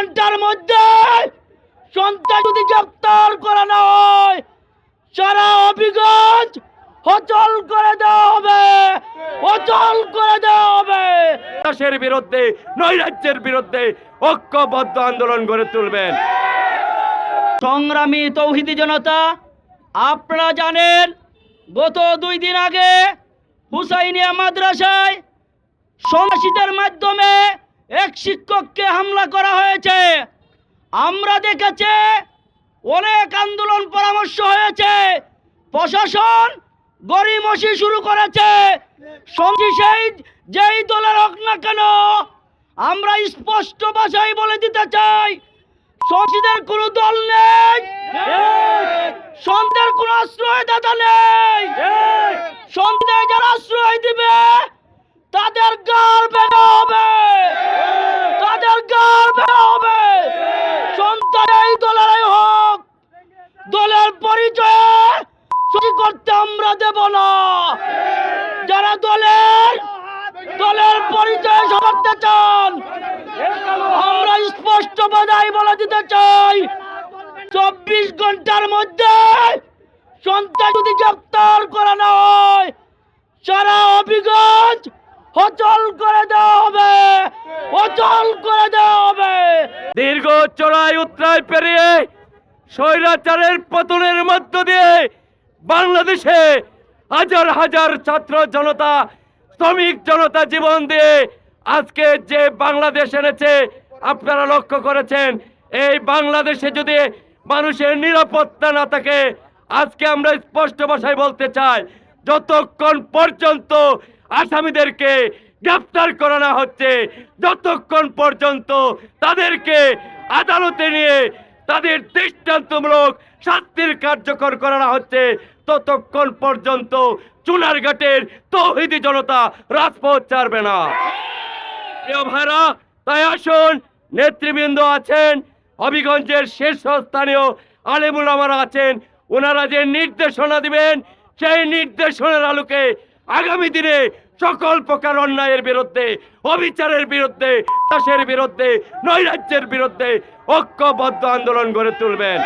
ঘণ্টার মধ্যে সন্তান যদি গ্রেপ্তার করা না হয় সারা অভিগঞ্জ অচল করে দেওয়া হবে অচল করে দেওয়া হবে। দেশের বিরুদ্ধে নৈরাজ্যের বিরুদ্ধে ঐক্যবদ্ধ আন্দোলন গড়ে তুলবেন। সংগ্রামী তৌহিদি জনতা আপনারা জানেন গত দুই দিন আগে হুসাইনিয়া মাদ্রাসায় সন্ত্রাসীদের মাধ্যমে এক শিক্ষককে হামলা করা হয়েছে। আমরা দেখেছি অনেক আন্দোলন পরামর্শ হয়েছে। প্রশাসন গরিমসি শুরু করেছে। সেই যেই দলের হোক না কেন আমরা স্পষ্ট ভাষায় বলে দিতে চাই সংসদের কোনো দল নেই। সন্ধ্যের কোনো আশ্রয় দাতা নেই। সন্ধ্যায় যারা আশ্রয় দিবে তাদের গার বেড়ে হবে তাদের গার বেড়ে হবে সন্তান এই দলের হোক দলের পরিচয়ে সই করতে আমরা দেব না যারা দলের দলের পরিচয় করতে চান। আমরা স্পষ্ট বাধাই বলে দিতে চাই, চব্বিশ ঘণ্টার মধ্যে সন্তান যদি গ্রেপ্তার করা না হয়, সারা অভিগঞ্জ অচল করে দেওয়া হবে, অচল করে দেওয়া হবে। দীর্ঘ চড়াই উত্তরায় পেরিয়ে স্বৈরাচারের পতনের মধ্য দিয়ে বাংলাদেশে হাজার হাজার ছাত্র জনতা, শ্রমিক জনতা জীবন দিয়ে আজকে যে বাংলাদেশ এনেছে, আপনারা লক্ষ্য করেছেন, এই বাংলাদেশে যদি মানুষের নিরাপত্তা না থাকে, আজকে আমরা স্পষ্ট ভাষায় বলতে চাই, যতক্ষণ পর্যন্ত আসামিদেরকে গ্রেপ্তার করানো হচ্ছে, যতক্ষণ পর্যন্ত তাদেরকে আদালতে নিয়ে তাদের দৃষ্টান্তমূলক শাস্তির কার্যকর করানো হচ্ছে ততক্ষণ পর্যন্ত চুনারঘাটের তৌহিদি জনতা রাজপথ ছাড়বে না। প্রিয় ভাইরা, তাই আসুন, নেতৃবৃন্দ আছেন, হবিগঞ্জের শীর্ষস্থানীয় আলেমুল আমারা আছেন, ওনারা যে নির্দেশনা দিবেন, সেই নির্দেশনার আলোকে আগামী দিনে সকল প্রকার অন্যায়ের বিরুদ্ধে, অবিচারের বিরুদ্ধে, চাষের বিরুদ্ধে, নৈরাজ্যের বিরুদ্ধে ঐক্যবদ্ধ আন্দোলন গড়ে তুলবেন।